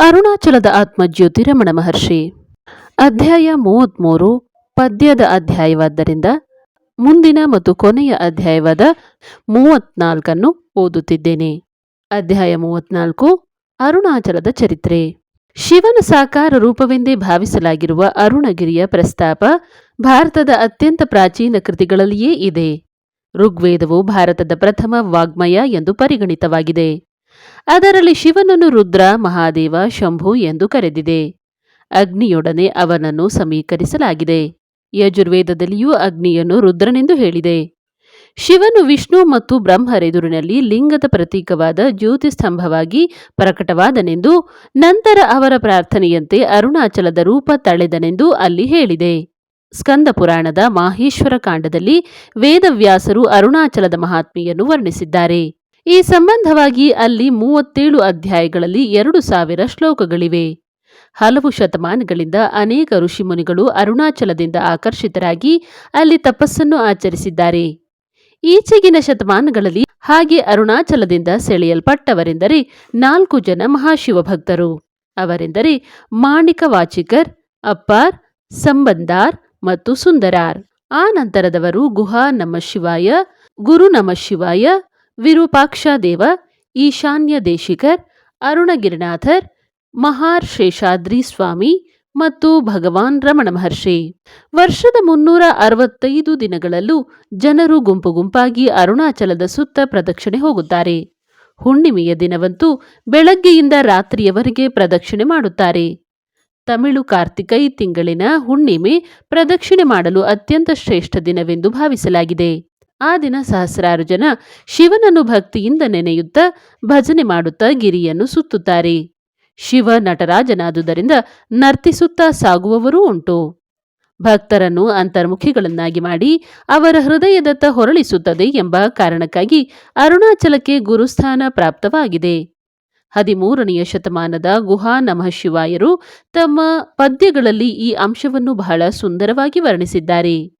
ಅರುಣಾಚಲದ ಆತ್ಮಜ್ಯೋತಿ ರಮಣ ಮಹರ್ಷಿ. ಅಧ್ಯಾಯ ಮೂವತ್ತ್ಮೂರು ಪದ್ಯದ ಅಧ್ಯಾಯವಾದ್ದರಿಂದ ಮುಂದಿನ ಮತ್ತು ಕೊನೆಯ ಅಧ್ಯಾಯವಾದ ಮೂವತ್ನಾಲ್ಕನ್ನು ಓದುತ್ತಿದ್ದೇನೆ. ಅಧ್ಯಾಯ ಮೂವತ್ನಾಲ್ಕು, ಅರುಣಾಚಲದ ಚರಿತ್ರೆ. ಶಿವನ ಸಾಕಾರ ರೂಪವೆಂದೇ ಭಾವಿಸಲಾಗಿರುವ ಅರುಣಗಿರಿಯ ಪ್ರಸ್ತಾಪ ಭಾರತದ ಅತ್ಯಂತ ಪ್ರಾಚೀನ ಕೃತಿಗಳಲ್ಲಿಯೇ ಇದೆ. ಋಗ್ವೇದವು ಭಾರತದ ಪ್ರಥಮ ವಾಗ್ಮಯ ಎಂದು ಪರಿಗಣಿತವಾಗಿದೆ. ಅದರಲ್ಲಿ ಶಿವನನ್ನು ರುದ್ರ, ಮಹಾದೇವ, ಶಂಭು ಎಂದು ಕರೆದಿದೆ. ಅಗ್ನಿಯೊಡನೆ ಅವನನ್ನು ಸಮೀಕರಿಸಲಾಗಿದೆ. ಯಜುರ್ವೇದದಲ್ಲಿಯೂ ಅಗ್ನಿಯನ್ನು ರುದ್ರನೆಂದು ಹೇಳಿದೆ. ಶಿವನು ವಿಷ್ಣು ಮತ್ತು ಬ್ರಹ್ಮರೆದುರಿನಲ್ಲಿ ಲಿಂಗದ ಪ್ರತೀಕವಾದ ಜ್ಯೋತಿಸ್ತಂಭವಾಗಿ ಪ್ರಕಟವಾದನೆಂದು, ನಂತರ ಅವರ ಪ್ರಾರ್ಥನೆಯಂತೆ ಅರುಣಾಚಲದ ರೂಪ ತಳೆದನೆಂದು ಅಲ್ಲಿ ಹೇಳಿದೆ. ಸ್ಕಂದ ಪುರಾಣದ ಮಾಹೇಶ್ವರ ಕಾಂಡದಲ್ಲಿ ವೇದವ್ಯಾಸರು ಅರುಣಾಚಲದ ಮಹಾತ್ಮೆಯನ್ನು ವರ್ಣಿಸಿದ್ದಾರೆ. ಈ ಸಂಬಂಧವಾಗಿ ಅಲ್ಲಿ ಮೂವತ್ತೇಳು ಅಧ್ಯಾಯಗಳಲ್ಲಿ ಎರಡು ಸಾವಿರ ಶ್ಲೋಕಗಳಿವೆ. ಹಲವು ಶತಮಾನಗಳಿಂದ ಅನೇಕ ಋಷಿಮುನಿಗಳು ಅರುಣಾಚಲದಿಂದ ಆಕರ್ಷಿತರಾಗಿ ಅಲ್ಲಿ ತಪಸ್ಸನ್ನು ಆಚರಿಸಿದ್ದಾರೆ. ಈಚೆಗಿನ ಶತಮಾನಗಳಲ್ಲಿ ಹಾಗೆ ಅರುಣಾಚಲದಿಂದ ಸೆಳೆಯಲ್ಪಟ್ಟವರೆಂದರೆ ನಾಲ್ಕು ಜನ ಮಹಾಶಿವ ಭಕ್ತರು ಅವರೆಂದರೆ ಮಾಣಿಕ ವಾಚಿಕರ್, ಅಪ್ಪಾರ್ ಸಂಬಂಧಾರ್ ಮತ್ತು ಸುಂದರಾರ್. ಆ ನಂತರದವರು ಗುಹಾ ನಮ ಶಿವಾಯ, ಗುರು ನಮ ಶಿವಾಯ ವಿರೂಪಾಕ್ಷ ದೇವ, ಈಶಾನ್ಯ ದೇಶಿಕರ್, ಅರುಣಗಿರಿನಾಥರ್, ಮಹಾರ್ ಶೇಷಾದ್ರಿ ಸ್ವಾಮಿ ಮತ್ತು ಭಗವಾನ್ ರಮಣ ಮಹರ್ಷಿ. ವರ್ಷದ ಮುನ್ನೂರ ಅರವತ್ತೈದು ದಿನಗಳಲ್ಲೂ ಜನರು ಗುಂಪು ಗುಂಪಾಗಿ ಅರುಣಾಚಲದ ಸುತ್ತ ಪ್ರದಕ್ಷಿಣೆ ಹೋಗುತ್ತಾರೆ. ಹುಣ್ಣಿಮೆಯ ದಿನವಂತೂ ಬೆಳಗ್ಗೆಯಿಂದ ರಾತ್ರಿಯವರೆಗೆ ಪ್ರದಕ್ಷಿಣೆ ಮಾಡುತ್ತಾರೆ. ತಮಿಳು ಕಾರ್ತಿಕೈ ತಿಂಗಳಿನ ಹುಣ್ಣಿಮೆ ಪ್ರದಕ್ಷಿಣೆ ಮಾಡಲು ಅತ್ಯಂತ ಶ್ರೇಷ್ಠ ದಿನವೆಂದು ಭಾವಿಸಲಾಗಿದೆ. ಆ ದಿನ ಸಹಸ್ರಾರು ಜನ ಶಿವನನ್ನು ಭಕ್ತಿಯಿಂದ ನೆನೆಯುತ್ತಾ ಭಜನೆ ಮಾಡುತ್ತಾ ಗಿರಿಯನ್ನು ಸುತ್ತುತ್ತಾರೆ. ಶಿವ ನಟರಾಜನಾದುದರಿಂದ ನರ್ತಿಸುತ್ತಾ ಸಾಗುವವರೂ ಉಂಟು. ಭಕ್ತರನ್ನು ಅಂತರ್ಮುಖಿಗಳನ್ನಾಗಿ ಮಾಡಿ ಅವರ ಹೃದಯದತ್ತ ಹೊರಳಿಸುತ್ತದೆ ಎಂಬ ಕಾರಣಕ್ಕಾಗಿ ಅರುಣಾಚಲಕ್ಕೆ ಗುರುಸ್ಥಾನ ಪ್ರಾಪ್ತವಾಗಿದೆ. ಹದಿಮೂರನೆಯ ಶತಮಾನದ ಗುಹಾ ನಮಃ ಶಿವಾಯರು ತಮ್ಮ ಪದ್ಯಗಳಲ್ಲಿ ಈ ಅಂಶವನ್ನು ಬಹಳ ಸುಂದರವಾಗಿ ವರ್ಣಿಸಿದ್ದಾರೆ.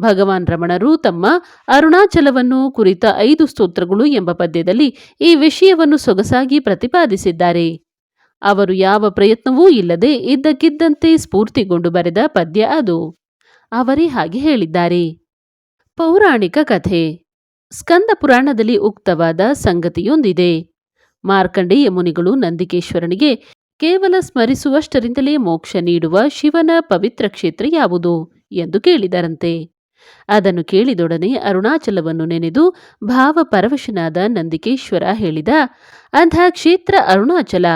ಭಗವಾನ್ ರಮಣರು ತಮ್ಮ ಅರುಣಾಚಲವನ್ನು ಕುರಿತ ಐದು ಸ್ತೋತ್ರಗಳು ಎಂಬ ಪದ್ಯದಲ್ಲಿ ಈ ವಿಷಯವನ್ನು ಸೊಗಸಾಗಿ ಪ್ರತಿಪಾದಿಸಿದ್ದಾರೆ. ಅವರು ಯಾವ ಪ್ರಯತ್ನವೂ ಇಲ್ಲದೆ ಇದ್ದಕ್ಕಿದ್ದಂತೆ ಸ್ಫೂರ್ತಿಗೊಂಡು ಬರೆದ ಪದ್ಯ ಅದು. ಅವರೇ ಹಾಗೆ ಹೇಳಿದ್ದಾರೆ. ಪೌರಾಣಿಕ ಕಥೆ. ಸ್ಕಂದ ಪುರಾಣದಲ್ಲಿ ಉಕ್ತವಾದ ಸಂಗತಿಯೊಂದಿದೆ. ಮಾರ್ಕಂಡೇಯ ಮುನಿಗಳು ನಂದಿಕೇಶ್ವರನಿಗೆ ಕೇವಲ ಸ್ಮರಿಸುವಷ್ಟರಿಂದಲೇ ಮೋಕ್ಷ ನೀಡುವ ಶಿವನ ಪವಿತ್ರ ಕ್ಷೇತ್ರ ಯಾವುದು ಎಂದು ಕೇಳಿದರಂತೆ. ಅದನ್ನು ಕೇಳಿದೊಡನೆ ಅರುಣಾಚಲವನ್ನು ನೆನೆದು ಭಾವಪರವಶನಾದ ನಂದಿಕೇಶ್ವರ ಹೇಳಿದ ಅಂಥ ಕ್ಷೇತ್ರ ಅರುಣಾಚಲ,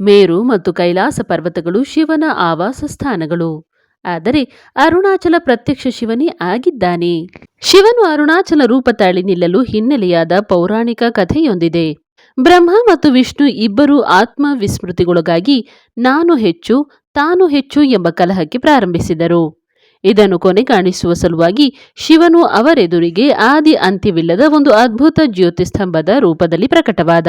ಮೇರು ಮತ್ತು ಕೈಲಾಸ ಪರ್ವತಗಳು ಶಿವನ ಆವಾಸ ಸ್ಥಾನಗಳು. ಆದರೆ ಅರುಣಾಚಲ ಪ್ರತ್ಯಕ್ಷ ಶಿವನೇ ಆಗಿದ್ದಾನೆ. ಶಿವನು ಅರುಣಾಚಲ ರೂಪ ತಾಳಿ ನಿಲ್ಲಲು ಹಿನ್ನೆಲೆಯಾದ ಪೌರಾಣಿಕ ಕಥೆಯೊಂದಿದೆ. ಬ್ರಹ್ಮ ಮತ್ತು ವಿಷ್ಣು ಇಬ್ಬರೂ ಆತ್ಮ ವಿಸ್ಮೃತಿಗೊಳಗಾಗಿ ನಾನು ಹೆಚ್ಚು, ತಾನು ಹೆಚ್ಚು ಎಂಬ ಕಲಹಕ್ಕೆ ಪ್ರಾರಂಭಿಸಿದರು. ಇದನ್ನು ಕೊನೆಗಾಣಿಸುವ ಸಲುವಾಗಿ ಶಿವನು ಅವರೆದುರಿಗೆ ಆದಿ ಅಂತ್ಯವಿಲ್ಲದ ಒಂದು ಅದ್ಭುತ ಜ್ಯೋತಿಸ್ತಂಭದ ರೂಪದಲ್ಲಿ ಪ್ರಕಟವಾದ.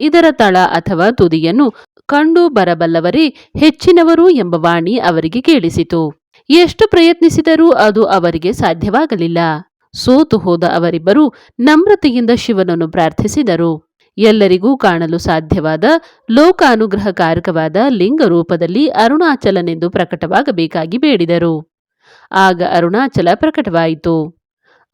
ಇದರ ತಳ ಅಥವಾ ತುದಿಯನ್ನು ಕಂಡು ಬರಬಲ್ಲವರೇ ಹೆಚ್ಚಿನವರು ಎಂಬ ವಾಣಿ ಅವರಿಗೆ ಕೇಳಿಸಿತು. ಎಷ್ಟು ಪ್ರಯತ್ನಿಸಿದರೂ ಅದು ಅವರಿಗೆ ಸಾಧ್ಯವಾಗಲಿಲ್ಲ. ಸೋತು ಹೋದ ಅವರಿಬ್ಬರು ನಮ್ರತೆಯಿಂದ ಶಿವನನ್ನು ಪ್ರಾರ್ಥಿಸಿದರು. ಎಲ್ಲರಿಗೂ ಕಾಣಲು ಸಾಧ್ಯವಾದ ಲೋಕಾನುಗ್ರಹಕಾರಕವಾದ ಲಿಂಗ ರೂಪದಲ್ಲಿ ಅರುಣಾಚಲನೆಂದು ಪ್ರಕಟವಾಗಬೇಕಾಗಿ ಬೇಡಿದರು. ಆಗ ಅರುಣಾಚಲ ಪ್ರಕಟವಾಯಿತು.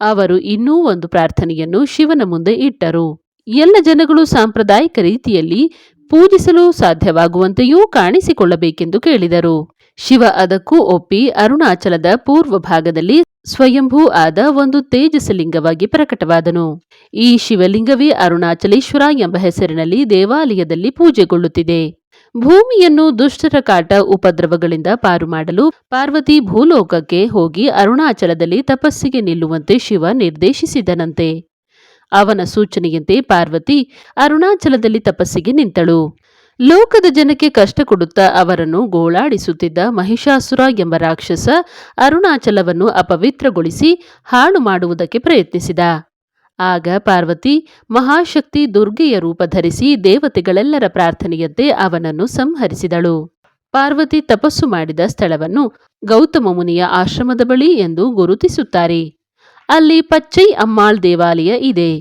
ಅವರು ಇನ್ನೂ ಒಂದು ಪ್ರಾರ್ಥನೆಯನ್ನು ಶಿವನ ಮುಂದೆ ಇಟ್ಟರು. ಎಲ್ಲ ಜನಗಳು ಸಾಂಪ್ರದಾಯಿಕ ರೀತಿಯಲ್ಲಿ ಪೂಜಿಸಲು ಸಾಧ್ಯವಾಗುವಂತೆಯೂ ಕಾಣಿಸಿಕೊಳ್ಳಬೇಕೆಂದು ಕೇಳಿದರು. ಶಿವ ಅದಕ್ಕೂ ಒಪ್ಪಿ ಅರುಣಾಚಲದ ಪೂರ್ವ ಭಾಗದಲ್ಲಿ ಸ್ವಯಂಭೂ ಆದ ಒಂದು ತೇಜಸ್ಲಿಂಗವಾಗಿ ಪ್ರಕಟವಾದನು. ಈ ಶಿವಲಿಂಗವೇ ಅರುಣಾಚಲೇಶ್ವರ ಎಂಬ ಹೆಸರಿನಲ್ಲಿ ದೇವಾಲಯದಲ್ಲಿ ಪೂಜೆಗೊಳ್ಳುತ್ತಿದೆ. ಭೂಮಿಯನ್ನು ದುಷ್ಟರ ಕಾಟ ಉಪದ್ರವಗಳಿಂದ ಪಾರು ಮಾಡಲು ಪಾರ್ವತಿ ಭೂಲೋಕಕ್ಕೆ ಹೋಗಿ ಅರುಣಾಚಲದಲ್ಲಿ ತಪಸ್ಸಿಗೆ ನಿಲ್ಲುವಂತೆ ಶಿವ ನಿರ್ದೇಶಿಸಿದನಂತೆ. ಅವನ ಸೂಚನೆಯಂತೆ ಪಾರ್ವತಿ ಅರುಣಾಚಲದಲ್ಲಿ ತಪಸ್ಸಿಗೆ ನಿಂತಳು. ಲೋಕದ ಜನಕ್ಕೆ ಕಷ್ಟ ಕೊಡುತ್ತಾ ಅವರನ್ನು ಗೋಳಾಡಿಸುತ್ತಿದ್ದ ಮಹಿಷಾಸುರ ಎಂಬ ರಾಕ್ಷಸ ಅರುಣಾಚಲವನ್ನು ಅಪವಿತ್ರಗೊಳಿಸಿ ಹಾಳು ಮಾಡುವುದಕ್ಕೆ ಪ್ರಯತ್ನಿಸಿದ. ಆಗ ಪಾರ್ವತಿ ಮಹಾಶಕ್ತಿ ದುರ್ಗೆಯ ರೂಪ ಧರಿಸಿ ದೇವತೆಗಳೆಲ್ಲರ ಪ್ರಾರ್ಥನೆಯಂತೆ ಅವನನ್ನು ಸಂಹರಿಸಿದಳು. ಪಾರ್ವತಿ ತಪಸ್ಸು ಮಾಡಿದ ಸ್ಥಳವನ್ನು ಗೌತಮ ಮುನಿಯ ಆಶ್ರಮದ ಬಳಿ ಎಂದು ಗುರುತಿಸುತ್ತಾರೆ. ಅಲ್ಲಿ ಪಚ್ಚೈ ಅಮ್ಮಾಳ್ ದೇವಾಲಯ ಇದೆ.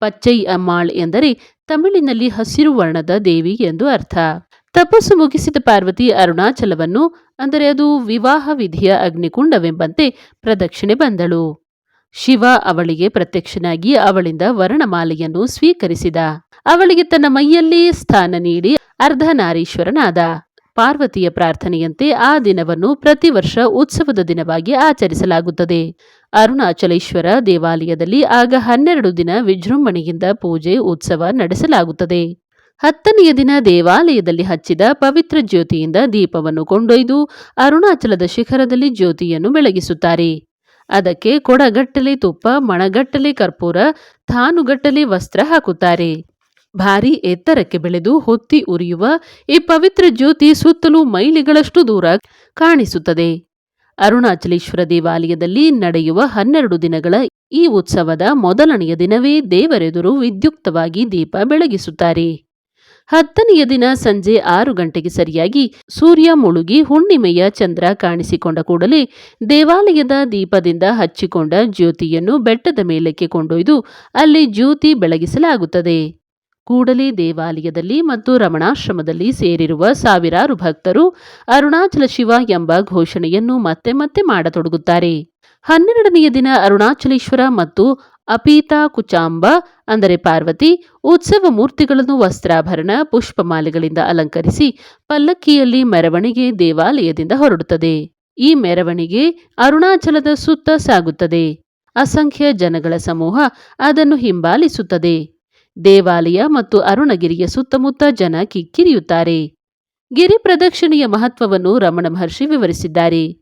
ಪಚ್ಚೈ ಅಮ್ಮಾಳ್ ಎಂದರೆ ತಮಿಳಿನಲ್ಲಿ ಹಸಿರು ವರ್ಣದ ದೇವಿ ಎಂದು ಅರ್ಥ. ತಪಸ್ಸು ಮುಗಿಸಿದ ಪಾರ್ವತಿ ಅರುಣಾಚಲವನ್ನು, ಅಂದರೆ ಅದು ವಿವಾಹ ವಿಧಿಯ ಅಗ್ನಿಕುಂಡವೆಂಬಂತೆ ಪ್ರದಕ್ಷಿಣೆ ಬಂದಳು. ಶಿವ ಅವಳಿಗೆ ಪ್ರತ್ಯಕ್ಷನಾಗಿ ಅವಳಿಂದ ವರ್ಣಮಾಲೆಯನ್ನು ಸ್ವೀಕರಿಸಿದ. ಅವಳಿಗೆ ತನ್ನ ಮೈಯಲ್ಲಿ ಸ್ಥಾನ ನೀಡಿ ಅರ್ಧನಾರೀಶ್ವರನಾದ. ಪಾರ್ವತಿಯ ಪ್ರಾರ್ಥನೆಯಂತೆ ಆ ದಿನವನ್ನು ಪ್ರತಿ ವರ್ಷ ಉತ್ಸವದ ದಿನವಾಗಿ ಆಚರಿಸಲಾಗುತ್ತದೆ. ಅರುಣಾಚಲೇಶ್ವರ ದೇವಾಲಯದಲ್ಲಿ ಆಗ ಹನ್ನೆರಡು ದಿನ ವಿಜೃಂಭಣೆಯಿಂದ ಪೂಜೆ, ಉತ್ಸವ ನಡೆಸಲಾಗುತ್ತದೆ. ಹತ್ತನೆಯ ದಿನ ದೇವಾಲಯದಲ್ಲಿ ಹಚ್ಚಿದ ಪವಿತ್ರ ಜ್ಯೋತಿಯಿಂದ ದೀಪವನ್ನು ಕೊಂಡೊಯ್ದು ಅರುಣಾಚಲದ ಶಿಖರದಲ್ಲಿ ಜ್ಯೋತಿಯನ್ನು ಬೆಳಗಿಸುತ್ತಾರೆ. ಅದಕ್ಕೆ ಕೊಡಗಟ್ಟಲೆ ತುಪ್ಪ, ಮಣಗಟ್ಟಲೆ ಕರ್ಪೂರ, ಥಾನುಗಟ್ಟಲೆ ವಸ್ತ್ರ ಹಾಕುತ್ತಾರೆ. ಭಾರಿ ಎತ್ತರಕ್ಕೆ ಬೆಳೆದು ಹೊತ್ತಿ ಉರಿಯುವ ಈ ಪವಿತ್ರ ಜ್ಯೋತಿ ಸುತ್ತಲೂ ಮೈಲಿಗಳಷ್ಟು ದೂರ ಕಾಣಿಸುತ್ತದೆ. ಅರುಣಾಚಲೇಶ್ವರ ದೇವಾಲಯದಲ್ಲಿ ನಡೆಯುವ ಹನ್ನೆರಡು ದಿನಗಳ ಈ ಉತ್ಸವದ ಮೊದಲನೆಯ ದಿನವೇ ದೇವರೆದುರು ವಿದ್ಯುಕ್ತವಾಗಿ ದೀಪ ಬೆಳಗಿಸುತ್ತಾರೆ. ಹತ್ತನೆಯ ದಿನ ಸಂಜೆ ಆರು ಗಂಟೆಗೆ ಸರಿಯಾಗಿ ಸೂರ್ಯ ಮುಳುಗಿ ಹುಣ್ಣಿಮೆಯ ಚಂದ್ರ ಕಾಣಿಸಿಕೊಂಡ ಕೂಡಲೇ ದೇವಾಲಯದ ದೀಪದಿಂದ ಹಚ್ಚಿಕೊಂಡ ಜ್ಯೋತಿಯನ್ನು ಬೆಟ್ಟದ ಮೇಲಕ್ಕೆ ಕೊಂಡೊಯ್ದು ಅಲ್ಲಿ ಜ್ಯೋತಿ ಬೆಳಗಿಸಲಾಗುತ್ತದೆ. ಕೂಡಲೇ ದೇವಾಲಯದಲ್ಲಿ ಮತ್ತು ರಮಣಾಶ್ರಮದಲ್ಲಿ ಸೇರಿರುವ ಸಾವಿರಾರು ಭಕ್ತರು ಅರುಣಾಚಲ ಶಿವ ಎಂಬ ಘೋಷಣೆಯನ್ನು ಮತ್ತೆ ಮತ್ತೆ ಮಾಡತೊಡಗುತ್ತಾರೆ. ಹನ್ನೆರಡನೆಯ ದಿನ ಅರುಣಾಚಲೇಶ್ವರ ಮತ್ತು ಅಪೀತಾ ಕುಚಾಂಬ ಅಂದರೆ ಪಾರ್ವತಿ, ಉತ್ಸವ ಮೂರ್ತಿಗಳನ್ನು ವಸ್ತ್ರಾಭರಣ, ಪುಷ್ಪಮಾಲೆಗಳಿಂದ ಅಲಂಕರಿಸಿ ಪಲ್ಲಕ್ಕಿಯಲ್ಲಿ ಮೆರವಣಿಗೆ ದೇವಾಲಯದಿಂದ ಹೊರಡುತ್ತದೆ. ಈ ಮೆರವಣಿಗೆ ಅರುಣಾಚಲದ ಸುತ್ತ ಸಾಗುತ್ತದೆ. ಅಸಂಖ್ಯ ಜನಗಳ ಸಮೂಹ ಅದನ್ನು ಹಿಂಬಾಲಿಸುತ್ತದೆ. ದೇವಾಲಯ ಮತ್ತು ಅರುಣಗಿರಿಯ ಸುತ್ತಮುತ್ತ ಜನ ಕಿಕ್ಕಿರಿಯುತ್ತಾರೆ. ಗಿರಿ ಪ್ರದಕ್ಷಿಣೆಯ ಮಹತ್ವವನ್ನು ರಮಣ ಮಹರ್ಷಿ ವಿವರಿಸಿದ್ದಾರೆ.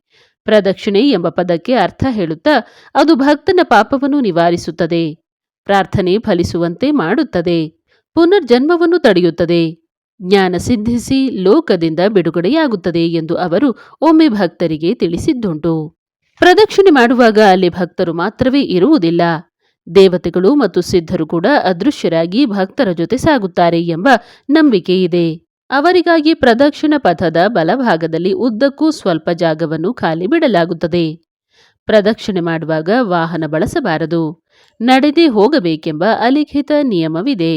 ಪ್ರದಕ್ಷಿಣೆ ಎಂಬ ಪದಕ್ಕೆ ಅರ್ಥ ಹೇಳುತ್ತಾ ಅದು ಭಕ್ತನ ಪಾಪವನ್ನು ನಿವಾರಿಸುತ್ತದೆ. ಪ್ರಾರ್ಥನೆ ಫಲಿಸುವಂತೆ ಮಾಡುತ್ತದೆ. ಪುನರ್ಜನ್ಮವನ್ನು ತಡೆಯುತ್ತದೆ. ಜ್ಞಾನ ಸಿದ್ಧಿಸಿ ಲೋಕದಿಂದ ಬಿಡುಗಡೆಯಾಗುತ್ತದೆ ಎಂದು ಅವರು ಒಮ್ಮೆ ಭಕ್ತರಿಗೆ ತಿಳಿಸಿದ್ದುಂಟು. ಪ್ರದಕ್ಷಿಣೆ ಮಾಡುವಾಗ ಅಲ್ಲಿ ಭಕ್ತರು ಮಾತ್ರವೇ ಇರುವುದಿಲ್ಲ. ದೇವತೆಗಳು ಮತ್ತು ಸಿದ್ಧರು ಕೂಡ ಅದೃಶ್ಯರಾಗಿ ಭಕ್ತರ ಜೊತೆ ಸಾಗುತ್ತಾರೆ ಎಂಬ ನಂಬಿಕೆ ಇದೆ. ಅವರಿಗಾಗಿ ಪ್ರದಕ್ಷಿಣ ಪಥದ ಬಲಭಾಗದಲ್ಲಿ ಉದ್ದಕ್ಕೂ ಸ್ವಲ್ಪ ಜಾಗವನ್ನು ಖಾಲಿ ಬಿಡಲಾಗುತ್ತದೆ. ಪ್ರದಕ್ಷಿಣೆ ಮಾಡುವಾಗ ವಾಹನ ಬಳಸಬಾರದು. ನಡೆದೇ ಹೋಗಬೇಕೆಂಬ ಅಲಿಖಿತ ನಿಯಮವಿದೆ.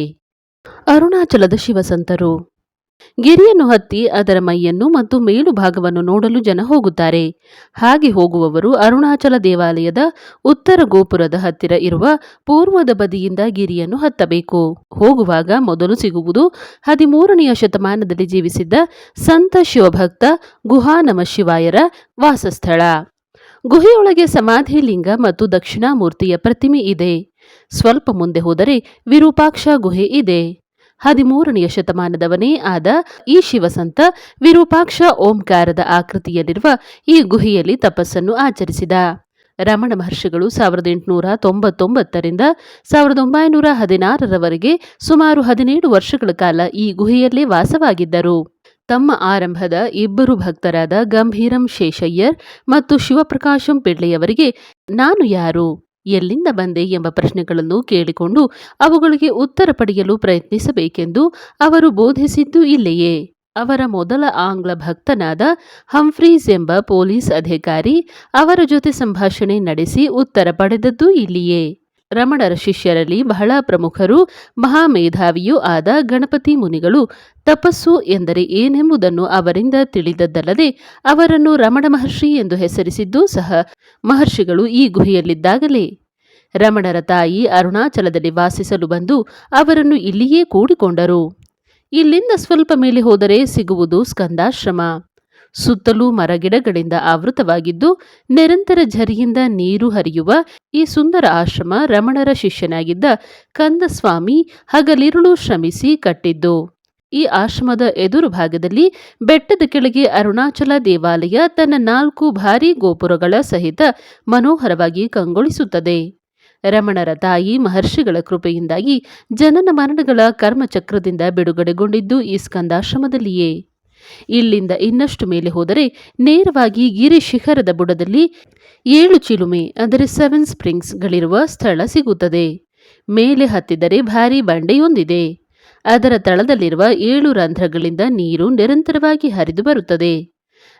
ಅರುಣಾಚಲದ ಶಿವಸಂತರು. ಗಿರಿಯನ್ನು ಹತ್ತಿ ಅದರ ಮೈಯನ್ನು ಮತ್ತು ಮೇಲು ಭಾಗವನ್ನು ನೋಡಲು ಜನ ಹೋಗುತ್ತಾರೆ. ಹಾಗೆ ಹೋಗುವವರು ಅರುಣಾಚಲ ದೇವಾಲಯದ ಉತ್ತರ ಗೋಪುರದ ಹತ್ತಿರ ಇರುವ ಪೂರ್ವದ ಬದಿಯಿಂದ ಗಿರಿಯನ್ನು ಹತ್ತಬೇಕು. ಹೋಗುವಾಗ ಮೊದಲು ಸಿಗುವುದು ಹದಿಮೂರನೆಯ ಶತಮಾನದಲ್ಲಿ ಜೀವಿಸಿದ್ದ ಸಂತ ಶಿವಭಕ್ತ ಗುಹಾನಮ ಶಿವಾಯರ ವಾಸಸ್ಥಳ. ಗುಹೆಯೊಳಗೆ ಸಮಾಧಿ ಲಿಂಗ ಮತ್ತು ದಕ್ಷಿಣಾಮೂರ್ತಿಯ ಪ್ರತಿಮೆ ಇದೆ. ಸ್ವಲ್ಪ ಮುಂದೆ ಹೋದರೆ ವಿರೂಪಾಕ್ಷ ಗುಹೆ ಇದೆ. ಹದಿಮೂರನೆಯ ಶತಮಾನದವನೇ ಆದ ಈ ಶಿವಸಂತ ವಿರೂಪಾಕ್ಷ ಓಂಕಾರದ ಆಕೃತಿಯಲ್ಲಿರುವ ಈ ಗುಹೆಯಲ್ಲಿ ತಪಸ್ಸನ್ನು ಆಚರಿಸಿದ. ರಮಣ ಮಹರ್ಷಿಗಳು ಸಾವಿರದ ಎಂಟುನೂರ ತೊಂಬತ್ತೊಂಬತ್ತರಿಂದ ಸಾವಿರದ ಒಂಬೈನೂರ ಹದಿನಾರರವರೆಗೆ ಸುಮಾರು ಹದಿನೇಳು ವರ್ಷಗಳ ಕಾಲ ಈ ಗುಹೆಯಲ್ಲೇ ವಾಸವಾಗಿದ್ದರು. ತಮ್ಮ ಆರಂಭದ ಇಬ್ಬರು ಭಕ್ತರಾದ ಗಂಭೀರಂ ಶೇಷಯ್ಯರ್ ಮತ್ತು ಶಿವಪ್ರಕಾಶಂ ಪಿಳ್ಳೆಯವರಿಗೆ, ನಾನು ಯಾರು, ಎಲ್ಲಿಂದ ಬಂದೆ ಎಂಬ ಪ್ರಶ್ನೆಗಳನ್ನು ಕೇಳಿಕೊಂಡು ಅವುಗಳಿಗೆ ಉತ್ತರ ಪಡೆಯಲು ಪ್ರಯತ್ನಿಸಬೇಕೆಂದು ಅವರು ಬೋಧಿಸಿದ್ದು ಇಲ್ಲೆಯೇ. ಅವರ ಮೊದಲ ಆಂಗ್ಲ ಭಕ್ತನಾದ ಹಂಫ್ರೀಸ್ ಎಂಬ ಪೊಲೀಸ್ ಅಧಿಕಾರಿ ಅವರ ಜೊತೆ ಸಂಭಾಷಣೆ ನಡೆಸಿ ಉತ್ತರ ಪಡೆದದ್ದು ಇಲ್ಲಿಯೇ. ರಮಣರ ಶಿಷ್ಯರಲ್ಲಿ ಬಹಳ ಪ್ರಮುಖರು ಮಹಾಮೇಧಾವಿಯೂ ಆದ ಗಣಪತಿ ಮುನಿಗಳು. ತಪಸ್ಸು ಎಂದರೆ ಏನೆಂಬುದನ್ನು ಅವರಿಂದ ತಿಳಿದದ್ದಲ್ಲದೆ ಅವರನ್ನು ರಮಣ ಮಹರ್ಷಿ ಎಂದು ಹೆಸರಿಸಿದ್ದು ಸಹ ಮಹರ್ಷಿಗಳು ಈ ಗುಹೆಯಲ್ಲಿದ್ದಾಗಲೇ. ರಮಣರ ತಾಯಿ ಅರುಣಾಚಲದಲ್ಲಿ ವಾಸಿಸಲು ಬಂದು ಅವರನ್ನು ಇಲ್ಲಿಯೇ ಕೂಡಿಕೊಂಡರು. ಇಲ್ಲಿಂದ ಸ್ವಲ್ಪ ಮೇಲೆ ಹೋದರೆ ಸಿಗುವುದು ಸ್ಕಂದಾಶ್ರಮ. ಸುತ್ತಲೂ ಮರಗಿಡಗಳಿಂದ ಆವೃತವಾಗಿದ್ದು, ನಿರಂತರ ಝರಿಯಿಂದ ನೀರು ಹರಿಯುವ ಈ ಸುಂದರ ಆಶ್ರಮ ರಮಣರ ಶಿಷ್ಯನಾಗಿದ್ದ ಕಂದಸ್ವಾಮಿ ಹಗಲಿರುಳು ಶ್ರಮಿಸಿ ಕಟ್ಟಿದ್ದು. ಈ ಆಶ್ರಮದ ಎದುರು ಭಾಗದಲ್ಲಿ ಬೆಟ್ಟದ ಕೆಳಗೆ ಅರುಣಾಚಲ ದೇವಾಲಯ ತನ್ನ ನಾಲ್ಕು ಭಾರೀ ಗೋಪುರಗಳ ಸಹಿತ ಮನೋಹರವಾಗಿ ಕಂಗೊಳಿಸುತ್ತದೆ. ರಮಣರ ತಾಯಿ ಮಹರ್ಷಿಗಳ ಕೃಪೆಯಿಂದಾಗಿ ಜನನ ಮರಣಗಳ ಕರ್ಮಚಕ್ರದಿಂದ ಬಿಡುಗಡೆಗೊಂಡಿದ್ದು ಈ ಸ್ಕಂದಾಶ್ರಮದಲ್ಲಿಯೇ. ಇಲ್ಲಿಂದ ಇನ್ನಷ್ಟು ಮೇಲೆ ಹೋದರೆ ನೇರವಾಗಿ ಗಿರಿ ಶಿಖರದ ಬುಡದಲ್ಲಿ ಏಳು ಚಿಲುಮೆ, ಅಂದರೆ ಸೆವೆನ್ ಸ್ಪ್ರಿಂಗ್ಸ್ಗಳಿರುವ ಸ್ಥಳ ಸಿಗುತ್ತದೆ. ಮೇಲೆ ಹತ್ತಿದರೆ ಭಾರಿ ಬಂಡೆಯೊಂದಿದೆ. ಅದರ ತಳದಲ್ಲಿರುವ ಏಳು ರಂಧ್ರಗಳಿಂದ ನೀರು ನಿರಂತರವಾಗಿ ಹರಿದು ಬರುತ್ತದೆ.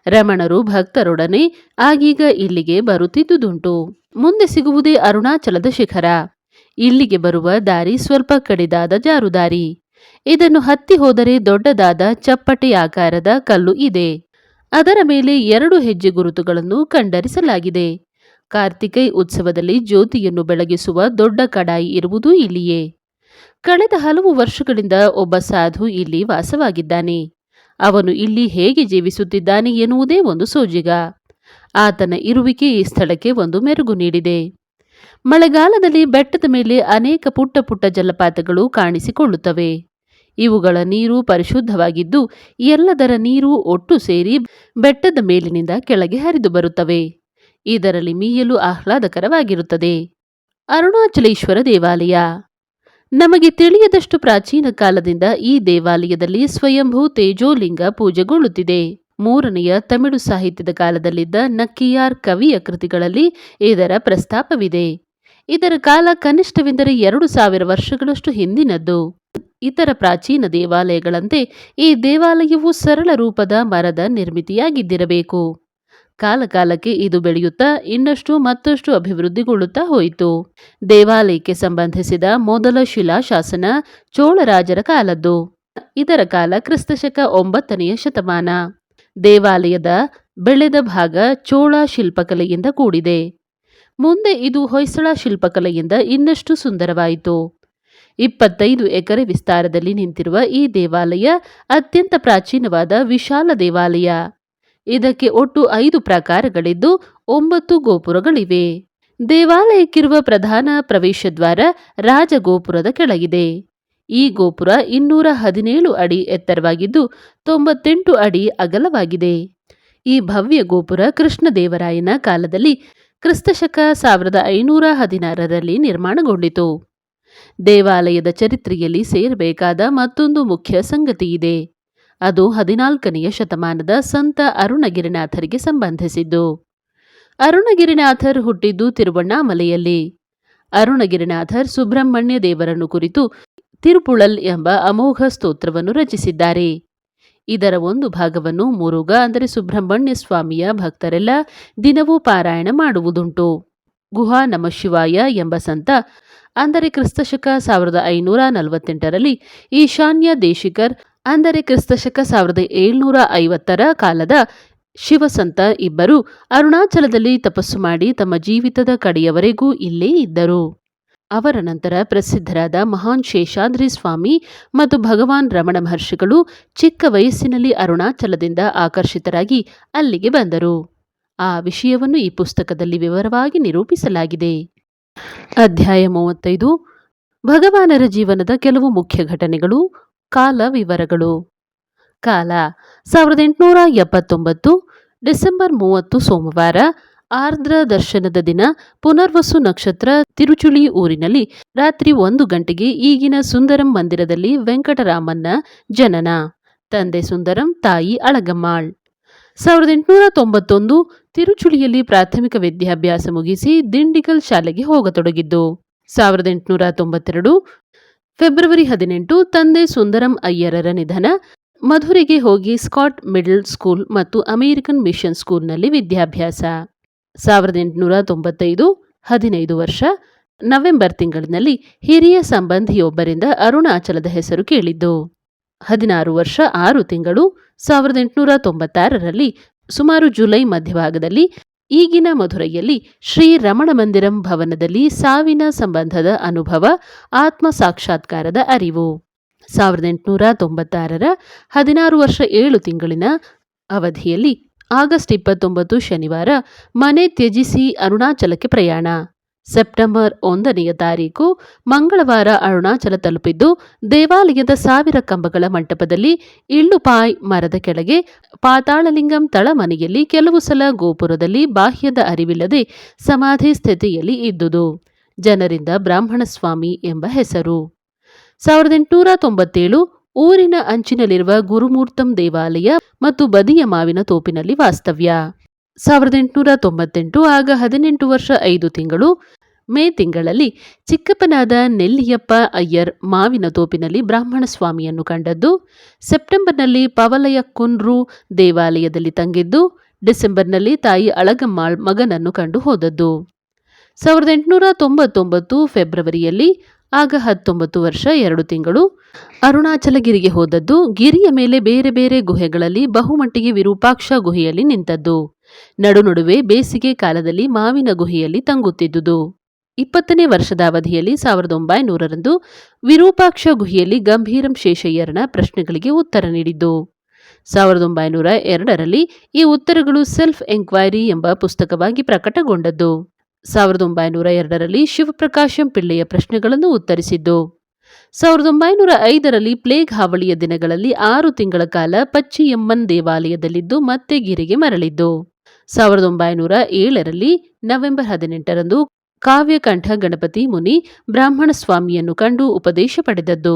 ರಮಣರು ಭಕ್ತರೊಡನೆ ಆಗೀಗ ಇಲ್ಲಿಗೆ ಬರುತ್ತಿದ್ದುದುಂಟು. ಮುಂದೆ ಸಿಗುವುದೇ ಅರುಣಾಚಲದ ಶಿಖರ. ಇಲ್ಲಿಗೆ ಬರುವ ದಾರಿ ಸ್ವಲ್ಪ ಕಡಿದಾದ ಜಾರುದಾರಿ. ಇದನ್ನು ಹತ್ತಿ ಹೋದರೆ ದೊಡ್ಡದಾದ ಚಪ್ಪಟೆ ಆಕಾರದ ಕಲ್ಲು ಇದೆ. ಅದರ ಮೇಲೆ ಎರಡು ಹೆಜ್ಜೆ ಗುರುತುಗಳನ್ನು ಕಂಡರಿಸಲಾಗಿದೆ. ಕಾರ್ತಿಕೈ ಉತ್ಸವದಲ್ಲಿ ಜ್ಯೋತಿಯನ್ನು ಬೆಳಗಿಸುವ ದೊಡ್ಡ ಕಡಾಯಿ ಇರುವುದು ಇಲ್ಲಿಯೇ. ಕಳೆದ ಹಲವು ವರ್ಷಗಳಿಂದ ಒಬ್ಬ ಸಾಧು ಇಲ್ಲಿ ವಾಸವಾಗಿದ್ದಾನೆ. ಅವನು ಇಲ್ಲಿ ಹೇಗೆ ಜೀವಿಸುತ್ತಿದ್ದಾನೆ ಎನ್ನುವುದೇ ಒಂದು ಸೋಜಿಗ. ಆತನ ಇರುವಿಕೆ ಈ ಸ್ಥಳಕ್ಕೆ ಒಂದು ಮೆರುಗು ನೀಡಿದೆ. ಮಳೆಗಾಲದಲ್ಲಿ ಬೆಟ್ಟದ ಮೇಲೆ ಅನೇಕ ಪುಟ್ಟ ಪುಟ್ಟ ಜಲಪಾತಗಳು ಕಾಣಿಸಿಕೊಳ್ಳುತ್ತವೆ. ಇವುಗಳ ನೀರು ಪರಿಶುದ್ಧವಾಗಿದ್ದು, ಎಲ್ಲದರ ನೀರು ಒಟ್ಟು ಸೇರಿ ಬೆಟ್ಟದ ಮೇಲಿನಿಂದ ಕೆಳಗೆ ಹರಿದು ಬರುತ್ತವೆ. ಇದರಲ್ಲಿ ಮೀಯಲು ಆಹ್ಲಾದಕರವಾಗಿರುತ್ತದೆ. ಅರುಣಾಚಲೇಶ್ವರ ದೇವಾಲಯ. ನಮಗೆ ತಿಳಿಯದಷ್ಟು ಪ್ರಾಚೀನ ಕಾಲದಿಂದ ಈ ದೇವಾಲಯದಲ್ಲಿ ಸ್ವಯಂಭೂ ತೇಜೋಲಿಂಗ ಪೂಜೆಗೊಳ್ಳುತ್ತಿದೆ. ಮೂರನೆಯ ತಮಿಳು ಸಾಹಿತ್ಯದ ಕಾಲದಲ್ಲಿದ್ದ ನಕ್ಕಿಯಾರ್ ಕವಿಯ ಕೃತಿಗಳಲ್ಲಿ ಇದರ ಪ್ರಸ್ತಾಪವಿದೆ. ಇದರ ಕಾಲ ಕನಿಷ್ಠವೆಂದರೆ ಎರಡು ಸಾವಿರ ವರ್ಷಗಳಷ್ಟು ಹಿಂದಿನದ್ದು. ಇತರ ಪ್ರಾಚೀನ ದೇವಾಲಯಗಳಂತೆ ಈ ದೇವಾಲಯವು ಸರಳ ರೂಪದ ಮರದ ನಿರ್ಮಿತಿಯಾಗಿದ್ದಿರಬೇಕು. ಕಾಲಕಾಲಕ್ಕೆ ಇದು ಬೆಳೆಯುತ್ತಾ ಇನ್ನಷ್ಟು ಮತ್ತಷ್ಟು ಅಭಿವೃದ್ಧಿಗೊಳ್ಳುತ್ತಾ ಹೋಯಿತು. ದೇವಾಲಯಕ್ಕೆ ಸಂಬಂಧಿಸಿದ ಮೊದಲ ಶಿಲಾಶಾಸನ ಚೋಳರಾಜರ ಕಾಲದ್ದು. ಇದರ ಕಾಲ ಕ್ರಿಸ್ತಶಕ ಒಂಬತ್ತನೆಯ ಶತಮಾನ. ದೇವಾಲಯದ ಬೆಳೆದ ಭಾಗ ಚೋಳ ಶಿಲ್ಪಕಲೆಯಿಂದ ಕೂಡಿದೆ. ಮುಂದೆ ಇದು ಹೊಯ್ಸಳ ಶಿಲ್ಪಕಲೆಯಿಂದ ಇನ್ನಷ್ಟು ಸುಂದರವಾಯಿತು. ಇಪ್ಪತ್ತೈದು ಎಕರೆ ವಿಸ್ತಾರದಲ್ಲಿ ನಿಂತಿರುವ ಈ ದೇವಾಲಯ ಅತ್ಯಂತ ಪ್ರಾಚೀನವಾದ ವಿಶಾಲ ದೇವಾಲಯ. ಇದಕ್ಕೆ ಒಟ್ಟು ಐದು ಪ್ರಾಕಾರಗಳಿದ್ದು ಒಂಬತ್ತು ಗೋಪುರಗಳಿವೆ. ದೇವಾಲಯಕ್ಕಿರುವ ಪ್ರಧಾನ ಪ್ರವೇಶ ದ್ವಾರ ರಾಜಗೋಪುರದ ಕೆಳಗಿದೆ. ಈ ಗೋಪುರ ಇನ್ನೂರ ಹದಿನೇಳು ಅಡಿ ಎತ್ತರವಾಗಿದ್ದು ತೊಂಬತ್ತೆಂಟು ಅಡಿ ಅಗಲವಾಗಿದೆ. ಈ ಭವ್ಯ ಗೋಪುರ ಕೃಷ್ಣದೇವರಾಯನ ಕಾಲದಲ್ಲಿ ಕ್ರಿಸ್ತಶಕ ಸಾವಿರದ ಐನೂರ ಹದಿನಾರರಲ್ಲಿ ನಿರ್ಮಾಣಗೊಂಡಿತು. ದೇವಾಲಯದ ಚರಿತ್ರೆಯಲ್ಲಿ ಸೇರಬೇಕಾದ ಮತ್ತೊಂದು ಮುಖ್ಯ ಸಂಗತಿಯಿದೆ ಅದು ಹದಿನಾಲ್ಕನೆಯ ಶತಮಾನದ ಸಂತ ಅರುಣಗಿರಿನಾಥರಿಗೆ ಸಂಬಂಧಿಸಿದ್ದು. ಅರುಣಗಿರಿನಾಥರ್ ಹುಟ್ಟಿದ್ದು ತಿರುವಣ್ಣಾಮಲೆಯಲ್ಲಿ. ಅರುಣಗಿರಿನಾಥರ್ ಸುಬ್ರಹ್ಮಣ್ಯ ದೇವರನ್ನು ಕುರಿತು ತಿರುಪುಳಲ್ ಎಂಬ ಅಮೋಘ ಸ್ತೋತ್ರವನ್ನು ರಚಿಸಿದ್ದಾರೆ. ಇದರ ಒಂದು ಭಾಗವನ್ನು ಮುರುಘ ಅಂದರೆ ಸುಬ್ರಹ್ಮಣ್ಯ ಸ್ವಾಮಿಯ ಭಕ್ತರೆಲ್ಲ ದಿನವೂ ಪಾರಾಯಣ ಮಾಡುವುದುಂಟು. ಗುಹಾ ನಮ ಶಿವಾಯ ಎಂಬ ಸಂತ ಅಂದರೆ ಕ್ರಿಸ್ತಶಕ ಸಾವಿರದ ಐನೂರ ನಲವತ್ತೆಂಟರಲ್ಲಿ ಈಶಾನ್ಯ ದೇಶಿಕರ್ ಅಂದರೆ ಕ್ರಿಸ್ತಶಕ ಸಾವಿರದ ಏಳ್ನೂರ ಐವತ್ತರ ಕಾಲದ ಶಿವಸಂತ ಇಬ್ಬರು ಅರುಣಾಚಲದಲ್ಲಿ ತಪಸ್ಸು ಮಾಡಿ ತಮ್ಮ ಜೀವಿತದ ಕಡೆಯವರೆಗೂ ಇಲ್ಲೇ ಇದ್ದರು. ಅವರ ನಂತರ ಪ್ರಸಿದ್ಧರಾದ ಮಹಾನ್ ಶೇಷಾದ್ರಿ ಸ್ವಾಮಿ ಮತ್ತು ಭಗವಾನ್ ರಮಣ ಮಹರ್ಷಿಗಳು ಚಿಕ್ಕ ವಯಸ್ಸಿನಲ್ಲಿ ಅರುಣಾಚಲದಿಂದ ಆಕರ್ಷಿತರಾಗಿ ಅಲ್ಲಿಗೆ ಬಂದರು. ಆ ವಿಷಯವನ್ನು ಈ ಪುಸ್ತಕದಲ್ಲಿ ವಿವರವಾಗಿ ನಿರೂಪಿಸಲಾಗಿದೆ. ಅಧ್ಯಾಯ ಮೂವತ್ತೈದು. ಭಗವಾನರ ಜೀವನದ ಕೆಲವು ಮುಖ್ಯ ಘಟನೆಗಳು, ಕಾಲ ವಿವರಗಳು. ಕಾಲ, ಸಾವಿರದ ಎಂಟುನೂರ ಎಪ್ಪತ್ತೊಂಬತ್ತು, ಡಿಸೆಂಬರ್ ಮೂವತ್ತು, ಸೋಮವಾರ, ಆರ್ದ್ರ ದರ್ಶನದ ದಿನ, ಪುನರ್ವಸು ನಕ್ಷತ್ರ, ತಿರುಚುಳಿ ಊರಿನಲ್ಲಿ ರಾತ್ರಿ ಒಂದು ಗಂಟೆಗೆ ಈಗಿನ ಸುಂದರಂ ಮಂದಿರದಲ್ಲಿ ವೆಂಕಟರಾಮನ್ನ ಜನನ. ತಂದೆ ಸುಂದರಂ, ತಾಯಿ ಅಳಗಮ್ಮಾಳ್. ಸಾವಿರದ ಎಂಟುನೂರ ತೊಂಬತ್ತೊಂದು ತಿರುಚುಳಿಯಲ್ಲಿ ಪ್ರಾಥಮಿಕ ವಿದ್ಯಾಭ್ಯಾಸ ಮುಗಿಸಿ ದಿಂಡಿಗಲ್ ಶಾಲೆಗೆ ಹೋಗತೊಡಗಿದ್ದು. ಸಾವಿರದ ಎಂಟುನೂರ ತೊಂಬತ್ತೆರಡು ಫೆಬ್ರವರಿ ಹದಿನೆಂಟು ತಂದೆ ಸುಂದರಂ ಅಯ್ಯರರ ನಿಧನ, ಮಧುರೆಗೆ ಹೋಗಿ ಸ್ಕಾಟ್ ಮಿಡಲ್ ಸ್ಕೂಲ್ ಮತ್ತು ಅಮೆರಿಕನ್ ಮಿಷನ್ ಸ್ಕೂಲ್ನಲ್ಲಿ ವಿದ್ಯಾಭ್ಯಾಸ. ಸಾವಿರದ ಎಂಟುನೂರ ತೊಂಬತ್ತೈದು ಹದಿನೈದು ವರ್ಷ ನವೆಂಬರ್ ತಿಂಗಳಿನಲ್ಲಿ ಹಿರಿಯ ಸಂಬಂಧಿಯೊಬ್ಬರಿಂದ ಅರುಣಾಚಲದ ಹೆಸರು ಕೇಳಿದ್ದು. ಹದಿನಾರು ವರ್ಷ ಆರು ತಿಂಗಳು, ಸಾವಿರದ ಎಂಟುನೂರ ತೊಂಬತ್ತಾರರಲ್ಲಿ ಸುಮಾರು ಜುಲೈ ಮಧ್ಯಭಾಗದಲ್ಲಿ ಈಗಿನ ಮಧುರೈಯಲ್ಲಿ ಶ್ರೀ ರಮಣ ಮಂದಿರಂ ಭವನದಲ್ಲಿ ಸಾವಿನ ಸಂಬಂಧದ ಅನುಭವ, ಆತ್ಮ ಸಾಕ್ಷಾತ್ಕಾರದ ಅರಿವು. ಸಾವಿರದ ಎಂಟುನೂರ ತೊಂಬತ್ತಾರರ ಹದಿನಾರು ವರ್ಷ ಏಳು ತಿಂಗಳಿನ ಅವಧಿಯಲ್ಲಿ ಆಗಸ್ಟ್ ಇಪ್ಪತ್ತೊಂಬತ್ತು ಶನಿವಾರ ಮನೆ ತ್ಯಜಿಸಿ ಅರುಣಾಚಲಕ್ಕೆ ಪ್ರಯಾಣ. ಸೆಪ್ಟೆಂಬರ್ ಒಂದನೆಯ ತಾರೀಕು ಮಂಗಳವಾರ ಅರುಣಾಚಲ ತಲುಪಿದ್ದು, ದೇವಾಲಯದ ಸಾವಿರ ಕಂಬಗಳ ಮಂಟಪದಲ್ಲಿ ಇಳ್ಳುಪಾಯ್ ಮರದ ಕೆಳಗೆ ಪಾತಾಳಲಿಂಗಂ ತಳಮನೆಯಲ್ಲಿ ಕೆಲವು ಸಲ ಗೋಪುರದಲ್ಲಿ ಬಾಹ್ಯದ ಅರಿವಿಲ್ಲದೆ ಸಮಾಧಿ ಸ್ಥಿತಿಯಲ್ಲಿ ಇದ್ದುದು. ಜನರಿಂದ ಬ್ರಾಹ್ಮಣ ಸ್ವಾಮಿ ಎಂಬ ಹೆಸರು. ಸಾವಿರದ ಎಂಟುನೂರ ತೊಂಬತ್ತೇಳು ಊರಿನ ಅಂಚಿನಲ್ಲಿರುವ ಗುರುಮೂರ್ತಂ ದೇವಾಲಯ ಮತ್ತು ಬದಿಯ ಮಾವಿನ ತೋಪಿನಲ್ಲಿ ವಾಸ್ತವ್ಯ. ಸಾವಿರದ ಎಂಟುನೂರ ತೊಂಬತ್ತೆಂಟು ಆಗ ಹದಿನೆಂಟು ವರ್ಷ ಐದು ತಿಂಗಳು, ಮೇ ತಿಂಗಳಲ್ಲಿ ಚಿಕ್ಕಪ್ಪನಾದ ನೆಲ್ಲಿಯಪ್ಪ ಅಯ್ಯರ್ ಮಾವಿನ ತೋಪಿನಲ್ಲಿ ಬ್ರಾಹ್ಮಣ ಸ್ವಾಮಿಯನ್ನು ಕಂಡದ್ದು. ಸೆಪ್ಟೆಂಬರ್ನಲ್ಲಿ ಪವಲಯ ಕುನ್ರು ದೇವಾಲಯದಲ್ಲಿ ತಂಗಿದ್ದು, ಡಿಸೆಂಬರ್ನಲ್ಲಿ ತಾಯಿ ಅಳಗಮ್ಮಾಳ್ ಮಗನನ್ನು ಕಂಡು ಹೋದದ್ದು. ಸಾವಿರದ ಎಂಟುನೂರ ತೊಂಬತ್ತೊಂಬತ್ತು ಫೆಬ್ರವರಿಯಲ್ಲಿ ಆಗ ಹತ್ತೊಂಬತ್ತು ವರ್ಷ ಎರಡು ತಿಂಗಳು, ಅರುಣಾಚಲಗಿರಿಗೆ ಹೋದದ್ದು. ಗಿರಿಯ ಮೇಲೆ ಬೇರೆ ಬೇರೆ ಗುಹೆಗಳಲ್ಲಿ ಬಹುಮಟ್ಟಿಗೆ ವಿರೂಪಾಕ್ಷ ಗುಹೆಯಲ್ಲಿ ನಿಂತದ್ದು. ನಡು ನಡುವೆ ಬೇಸಿಗೆ ಕಾಲದಲ್ಲಿ ಮಾವಿನ ಗುಹೆಯಲ್ಲಿ ತಂಗುತ್ತಿದ್ದುದು. ಇಪ್ಪತ್ತನೇ ವರ್ಷದ ಅವಧಿಯಲ್ಲಿ ಸಾವಿರದ ಒಂಬೈನೂರರಂದು ವಿರೂಪಾಕ್ಷ ಗುಹೆಯಲ್ಲಿ ಗಂಭೀರಂ ಶೇಷಯ್ಯರನ ಪ್ರಶ್ನೆಗಳಿಗೆ ಉತ್ತರ ನೀಡಿದ್ದು. ಸಾವಿರದ ಒಂಬೈನೂರ ಎರಡರಲ್ಲಿ ಈ ಉತ್ತರಗಳು ಸೆಲ್ಫ್ ಎಂಕ್ವೈರಿ ಎಂಬ ಪುಸ್ತಕವಾಗಿ ಪ್ರಕಟಗೊಂಡದ್ದು. ಸಾವಿರದ ಒಂಬೈನೂರ ಎರಡರಲ್ಲಿ ಶಿವಪ್ರಕಾಶಂ ಪಿಳ್ಳೆಯ ಪ್ರಶ್ನೆಗಳನ್ನು ಉತ್ತರಿಸಿದ್ದು. ಸಾವಿರದ ಒಂಬೈನೂರ ಐದರಲ್ಲಿ ಪ್ಲೇಗ್ ಹಾವಳಿಯ ದಿನಗಳಲ್ಲಿ ಆರು ತಿಂಗಳ ಕಾಲ ಪಚ್ಚಿಯಮ್ಮನ್ ದೇವಾಲಯದಲ್ಲಿದ್ದು ಮತ್ತೆ ಗಿರಿಗೆ ಮರಳಿದ್ದು. ಸಾವಿರದ ಒಂಬೈನೂರ ಏಳರಲ್ಲಿ ನವೆಂಬರ್ ಹದಿನೆಂಟರಂದು ಕಾವ್ಯಕಂಠ ಗಣಪತಿ ಮುನಿ ಬ್ರಾಹ್ಮಣ ಸ್ವಾಮಿಯನ್ನು ಕಂಡು ಉಪದೇಶ ಪಡೆದದ್ದು.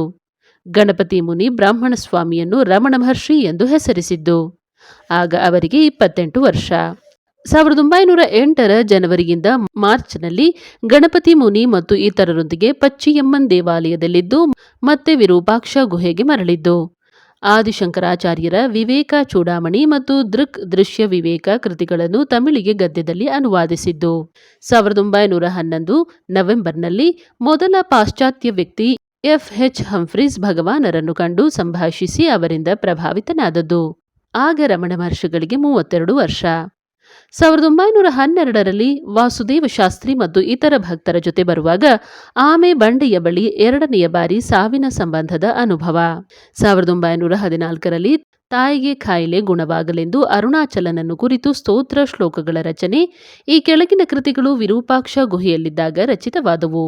ಗಣಪತಿ ಮುನಿ ಬ್ರಾಹ್ಮಣ ಸ್ವಾಮಿಯನ್ನು ರಮಣ ಮಹರ್ಷಿ ಎಂದು ಹೆಸರಿಸಿದ್ದು. ಆಗ ಅವರಿಗೆ ಇಪ್ಪತ್ತೆಂಟು ವರ್ಷ. ಸಾವಿರದ ಒಂಬೈನೂರ ಎಂಟರ ಜನವರಿಯಿಂದ ಮಾರ್ಚ್ನಲ್ಲಿ ಗಣಪತಿ ಮುನಿ ಮತ್ತು ಇತರರೊಂದಿಗೆ ಪಚ್ಚಿಯಮ್ಮನ್ ದೇವಾಲಯದಲ್ಲಿದ್ದು ಮತ್ತೆ ವಿರೂಪಾಕ್ಷ ಗುಹೆಗೆ ಮರಳಿದ್ದು. ಆದಿಶಂಕರಾಚಾರ್ಯರ ವಿವೇಕ ಚೂಡಾಮಣಿ ಮತ್ತು ದೃಕ್ ದೃಶ್ಯ ವಿವೇಕ ಕೃತಿಗಳನ್ನು ತಮಿಳಿಗೆ ಗದ್ಯದಲ್ಲಿ ಅನುವಾದಿಸಿದ್ದು. ಸಾವಿರದ ಒಂಬೈನೂರ ಹನ್ನೊಂದು ನವೆಂಬರ್ನಲ್ಲಿ ಮೊದಲ ಪಾಶ್ಚಾತ್ಯ ವ್ಯಕ್ತಿ ಎಫ್. ಎಚ್. ಹಂಫ್ರೀಸ್ ಭಗವಾನರನ್ನು ಕಂಡು ಸಂಭಾಷಿಸಿ ಅವರಿಂದ ಪ್ರಭಾವಿತನಾದದ್ದು. ಆಗ ರಮಣ ಮಹರ್ಷಿಗಳಿಗೆ ಮೂವತ್ತೆರಡು ವರ್ಷ. ಸಾವಿರದ ಒಂಬೈನೂರ ಹನ್ನೆರಡರಲ್ಲಿ ವಾಸುದೇವ ಶಾಸ್ತ್ರಿ ಮತ್ತು ಇತರ ಭಕ್ತರ ಜೊತೆ ಬರುವಾಗ ಆಮೆ ಬಂಡೆಯ ಬಳಿ ಎರಡನೆಯ ಬಾರಿ ಸಾವಿನ ಸಂಬಂಧದ ಅನುಭವ. ಸಾವಿರದ ಒಂಬೈನೂರ ಹದಿನಾಲ್ಕರಲ್ಲಿ ತಾಯಿಗೆ ಖಾಯಿಲೆ ಗುಣವಾಗಲೆಂದು ಅರುಣಾಚಲನನ್ನು ಕುರಿತು ಸ್ತೋತ್ರ ಶ್ಲೋಕಗಳ ರಚನೆ, ಈ ಕೆಳಗಿನ ಕೃತಿಗಳು ವಿರೂಪಾಕ್ಷ ಗುಹೆಯಲ್ಲಿದ್ದಾಗ ರಚಿತವಾದವು.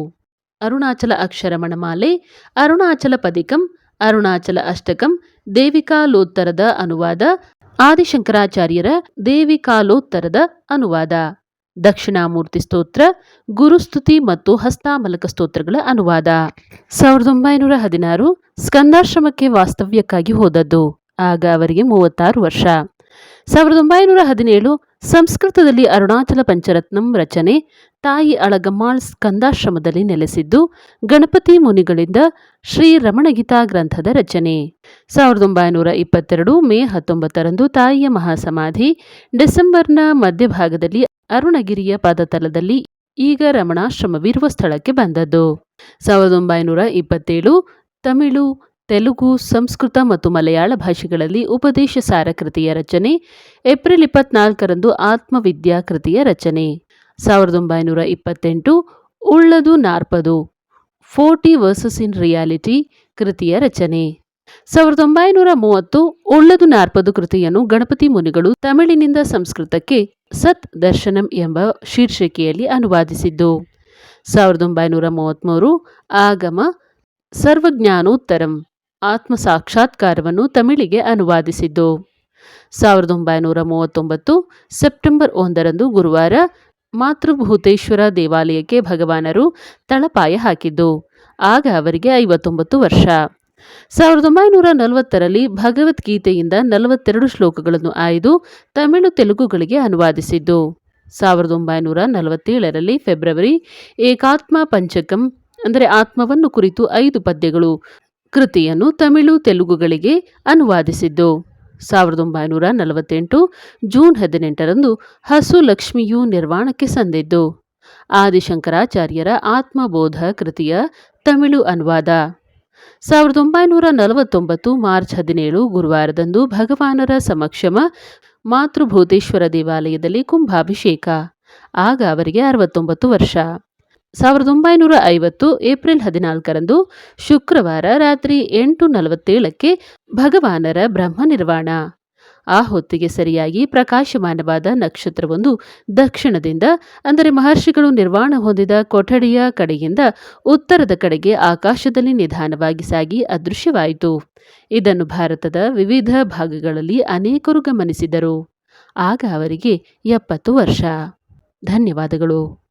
ಅರುಣಾಚಲ ಅಕ್ಷರಮಣಮಾಲೆ ಅರುಣಾಚಲ ಪದಿಕಂ, ಅರುಣಾಚಲ ಅಷ್ಟಕಂ, ದೇವಿಕಾಲೋತ್ತರದ ಅನುವಾದ ಆದಿಶಂಕರಾಚಾರ್ಯರ ದೇವಿಕಾಲೋತ್ತರದ ಅನುವಾದ. ದಕ್ಷಿಣಾಮೂರ್ತಿ ಸ್ತೋತ್ರ, ಗುರುಸ್ತುತಿ ಮತ್ತು ಹಸ್ತಾಮಲಕ ಸ್ತೋತ್ರಗಳ ಅನುವಾದ. ಸಾವಿರದ ಒಂಬೈನೂರ ಹದಿನಾರು, ಸ್ಕಂದಾಶ್ರಮಕ್ಕೆ ವಾಸ್ತವ್ಯಕ್ಕಾಗಿ ಹೋದದ್ದು. ಆಗ ಅವರಿಗೆ ಮೂವತ್ತಾರು ವರ್ಷ. ಸಾವಿರದ ಒಂಬೈನೂರ ಹದಿನೇಳು ಸಂಸ್ಕೃತದಲ್ಲಿ ಅರುಣಾಚಲ ಪಂಚರತ್ನಂ ರಚನೆ, ತಾಯಿ ಅಳಗಮ್ಮಾಳ್ ಸ್ಕಂದಾಶ್ರಮದಲ್ಲಿ ನೆಲೆಸಿದ್ದು, ಗಣಪತಿ ಮುನಿಗಳಿಂದ ಶ್ರೀ ರಮಣಗೀತಾ ಗ್ರಂಥದ ರಚನೆ. ಸಾವಿರದ ಒಂಬೈನೂರ ಇಪ್ಪತ್ತೆರಡು ಮೇ ಹತ್ತೊಂಬತ್ತರಂದು ತಾಯಿಯ ಮಹಾಸಮಾಧಿ, ಡಿಸೆಂಬರ್ನ ಮಧ್ಯಭಾಗದಲ್ಲಿ ಅರುಣಗಿರಿಯ ಪಾದತಲದಲ್ಲಿ ಈಗ ರಮಣಾಶ್ರಮವಿರುವ ಸ್ಥಳಕ್ಕೆ ಬಂದದ್ದು. ಸಾವಿರದ ಒಂಬೈನೂರ ಇಪ್ಪತ್ತೇಳು ತಮಿಳು ತೆಲುಗು, ಸಂಸ್ಕೃತ ಮತ್ತು ಮಲಯಾಳ ಭಾಷೆಗಳಲ್ಲಿ ಉಪದೇಶ ಸಾರ ಕೃತಿಯ ರಚನೆ, ಏಪ್ರಿಲ್ ಇಪ್ಪತ್ನಾಲ್ಕರಂದು ಆತ್ಮವಿದ್ಯಾ ಕೃತಿಯ ರಚನೆ. ಸಾವಿರದ ಒಂಬೈನೂರ ಇಪ್ಪತ್ತೆಂಟು, Ulladu Narpadu, forty verses in reality ಕೃತಿಯ ರಚನೆ. ಸಾವಿರದ ಒಂಬೈನೂರ ಮೂವತ್ತು, ಉಳ್ಳದು ನಾರ್ಪದು ಕೃತಿಯನ್ನು ಗಣಪತಿ ಮುನಿಗಳು ತಮಿಳಿನಿಂದ ಸಂಸ್ಕೃತಕ್ಕೆ ಸತ್ ದರ್ಶನಂ ಎಂಬ ಶೀರ್ಷಿಕೆಯಲ್ಲಿ ಅನುವಾದಿಸಿದ್ದು. ಸಾವಿರದ ಒಂಬೈನೂರ ಮೂವತ್ತ್ಮೂರು ಆಗಮ ಸರ್ವಜ್ಞಾನೋತ್ತರಂ. ಆತ್ಮ ಸಾಕ್ಷಾತ್ಕಾರವನ್ನು ತಮಿಳಿಗೆ ಅನುವಾದಿಸಿದ್ದು. ಸಾವಿರದ ಒಂಬೈನೂರ ಮೂವತ್ತೊಂಬತ್ತು ಸೆಪ್ಟೆಂಬರ್ ಒಂದರಂದು ಗುರುವಾರ ಮಾತೃಭೂತೇಶ್ವರ ದೇವಾಲಯಕ್ಕೆ ಭಗವಾನರು ತಳಪಾಯ ಹಾಕಿದ್ದು, ಆಗ ಅವರಿಗೆ ಐವತ್ತೊಂಬತ್ತು ವರ್ಷ. ಸಾವಿರದ ಒಂಬೈನೂರ ನಲವತ್ತರಲ್ಲಿ ಭಗವದ್ಗೀತೆಯಿಂದ ನಲವತ್ತೆರಡು ಶ್ಲೋಕಗಳನ್ನು ಆಯ್ದು ತಮಿಳು ತೆಲುಗುಗಳಿಗೆ ಅನುವಾದಿಸಿದ್ದು, ಸಾವಿರದ ಒಂಬೈನೂರ ನಲವತ್ತೇಳರಲ್ಲಿ ಫೆಬ್ರವರಿ ಏಕಾತ್ಮ ಪಂಚಕಂ, ಅಂದರೆ ಆತ್ಮವನ್ನು ಕುರಿತು ಐದು ಪದ್ಯಗಳು ಕೃತಿಯನ್ನು ತಮಿಳು ತೆಲುಗುಗಳಿಗೆ ಅನುವಾದಿಸಿದ್ದು. ಸಾವಿರದ ಒಂಬೈನೂರ ನಲವತ್ತೆಂಟು ಜೂನ್ ಹದಿನೆಂಟರಂದು ಹಸು ಲಕ್ಷ್ಮಿಯು ನಿರ್ವಾಣಕ್ಕೆ ಸಂದಿದ್ದು. ಆದಿಶಂಕರಾಚಾರ್ಯರ ಆತ್ಮಬೋಧ ಕೃತಿಯ ತಮಿಳು ಅನುವಾದ. ಸಾವಿರದ ಒಂಬೈನೂರ ನಲವತ್ತೊಂಬತ್ತು ಮಾರ್ಚ್ ಹದಿನೇಳು ಗುರುವಾರದಂದು ಭಗವಾನರ ಸಮಕ್ಷಮ ಮಾತೃಭೂತೇಶ್ವರ ದೇವಾಲಯದಲ್ಲಿ ಕುಂಭಾಭಿಷೇಕ. ಆಗ ಅವರಿಗೆ ಅರವತ್ತೊಂಬತ್ತು ವರ್ಷ. ಸಾವಿರದ ಒಂಬೈನೂರ ಐವತ್ತು ಏಪ್ರಿಲ್ ಹದಿನಾಲ್ಕರಂದು ಶುಕ್ರವಾರ ರಾತ್ರಿ ಎಂಟು ನಲವತ್ತೇಳಕ್ಕೆ ಭಗವಾನರ ಬ್ರಹ್ಮ ನಿರ್ವಾಣ. ಆ ಹೊತ್ತಿಗೆ ಸರಿಯಾಗಿ ಪ್ರಕಾಶಮಾನವಾದ ನಕ್ಷತ್ರವೊಂದು ದಕ್ಷಿಣದಿಂದ, ಅಂದರೆ ಮಹರ್ಷಿಗಳು ನಿರ್ವಾಣ ಹೊಂದಿದ ಕೊಠಡಿಯ ಕಡೆಯಿಂದ ಉತ್ತರದ ಕಡೆಗೆ ಆಕಾಶದಲ್ಲಿ ನಿಧಾನವಾಗಿ ಸಾಗಿ ಅದೃಶ್ಯವಾಯಿತು. ಇದನ್ನು ಭಾರತದ ವಿವಿಧ ಭಾಗಗಳಲ್ಲಿ ಅನೇಕರು ಗಮನಿಸಿದರು. ಆಗ ಅವರಿಗೆ ಎಪ್ಪತ್ತು ವರ್ಷ. ಧನ್ಯವಾದಗಳು.